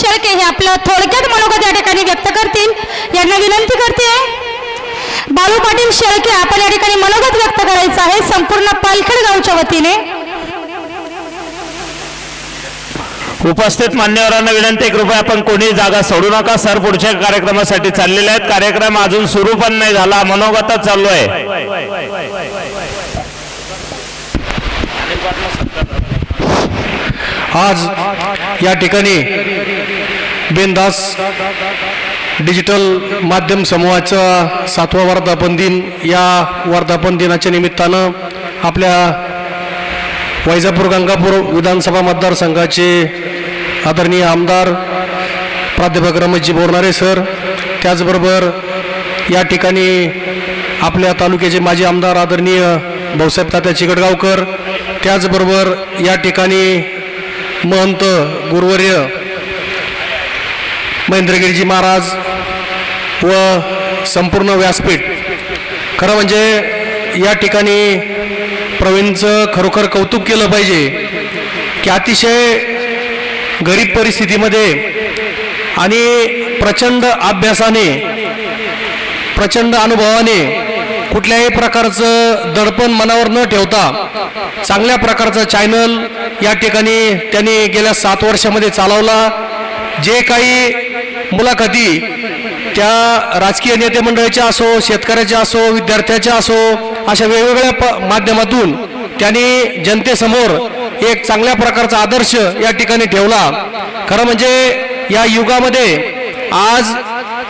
शेळके हे आपलं थोडक्यात मनोगत या ठिकाणी व्यक्त करतील. यांना विनंती करते. बाळू पाटील शेळके आपण या ठिकाणी मनोगत व्यक्त करायचं आहे. संपूर्ण पालखेड गावच्या वतीने. उपस्थित मान्यवरांना विनंती कृपया आपण कोणी जागा सोडू नका. सर पुढच्या कार्यक्रमासाठी चाललेले आहेत. कार्यक्रम अजून सुरू पण नाही झाला. मनोगतच चालू आहे आज या ठिकाणी बिनदास डिजिटल माध्यम समूहाचा सातवा वर्धापन दिन या वर्धापन दिनाच्या निमित्तानं आपल्या वैजापूर गंगापूर विधानसभा मतदारसंघाचे आदरणीय आमदार प्राध्यापक रमेशजी बोरणारे सर त्याचबरोबर या ठिकाणी आपल्या तालुक्याचे माजी आमदार आदरणीय भाऊसाहेब तात्या चिकटगावकर त्याचबरोबर या ठिकाणी महंत गुरुवर्य महेंद्रगिरीजी महाराज व संपूर्ण व्यासपीठ. खरं म्हणजे या ठिकाणी प्रवीणचं खरोखर कौतुक केलं पाहिजे की अतिशय गरीब परिस्थितीमध्ये आणि प्रचंड अभ्यासाने प्रचंड अनुभवाने कुठल्याही प्रकारचं दडपण मनावर न ठेवता चांगल्या प्रकारचं चॅनल या ठिकाणी त्यांनी गेल्या सात वर्षामध्ये चालवला. जे काही मुलाखती त्या राजकीय नेते मंडळाच्या असो शेतकऱ्याच्या असो विद्यार्थ्याच्या असो अशा वेगवेगळ्या प माध्यमातून त्यांनी जनतेसमोर एक चांगल्या प्रकारचा आदर्श या ठिकाणी ठेवला. खरं म्हणजे या युगामध्ये आज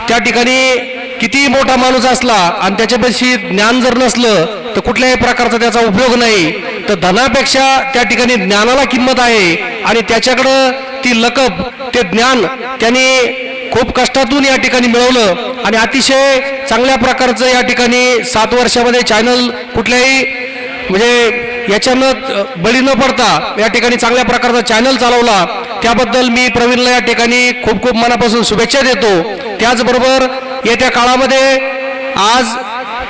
त्या ठिकाणी किती मोठा माणूस असला आणि त्याच्यापेक्षा ज्ञान जर नसलं तर कुठल्याही प्रकारचा त्याचा उपयोग नाही. तर धनापेक्षा त्या ठिकाणी ज्ञानाला किंमत आहे आणि त्याच्याकडं ती लकब ते ज्ञान त्याने खूप कष्टातून या ठिकाणी मिळवलं. आणि अतिशय चांगल्या प्रकारचं या ठिकाणी सात वर्षामध्ये चॅनल कुठल्याही म्हणजे याच्यानं बळी न पडता या ठिकाणी चांगल्या प्रकारचा चॅनल चालवला. त्याबद्दल मी प्रवीणला या ठिकाणी खूप खूप मनापासून शुभेच्छा देतो. त्याचबरोबर येत्या काळामध्ये आज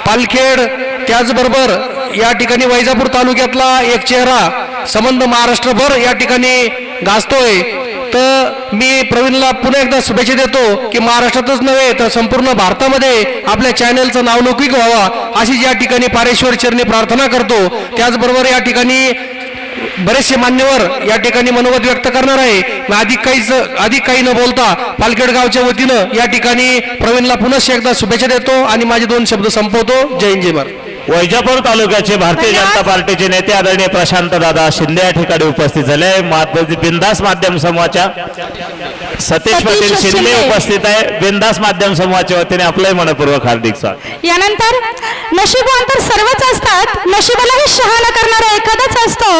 पालखेड त्याचबरोबर या ठिकाणी वैजापूर तालुक्यातला एक चेहरा संबंध महाराष्ट्रभर या ठिकाणी गाजतोय. तर मी प्रवीणला पुन्हा एकदा शुभेच्छा देतो की महाराष्ट्रातच नव्हे तर संपूर्ण भारतामध्ये आपल्या चॅनलचं नावलौकिक व्हावा अशी या ठिकाणी पारेश्वर चरणी प्रार्थना करतो. त्याचबरोबर या ठिकाणी बरेचसे मान्यवर या ठिकाणी मनोगत व्यक्त करणार आहे. अधिक काहीच अधिक काही न बोलता पालखेड गावच्या वतीनं या ठिकाणी प्रवीणला पुनश्च एकदा शुभेच्छा देतो आणि माझे दोन शब्द संपवतो. जय हिंद जय भारत. वैजापूर तालुक्याचे भारतीय जनता पार्टीचे नेते आदरणीय प्रशांत दादा शिंदे या ठिकाणी उपस्थित झाले. बिंदास माध्यम समूहाच्या सतीश पाटील शिंदे. उपस्थित आहे. बिंदास माध्यम समूहाच्या वतीने आपलंही मनपूर्वक हार्दिक स्वागत. यानंतर नशिबवान तर सर्वच असतात. नशिबालाही शहाणा करणारा एखादाच असतो.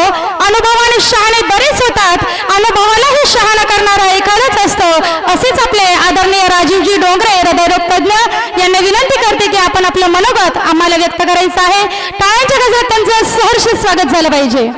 अनुभवाने शहाणे बरेच होतात. अनुभवालाही शहाणा करणारा एखादाच असतो असेच आपले आदरणीय राजीवजी डोंगरे हृदयरोग तज्ञ यांना विनंती करते की आपण आपलं मनोगत आम्हाला व्यक्त करायचं आहे. टाळ्यांच्या गजरात त्यांचं सहर्ष स्वागत झालं पाहिजे.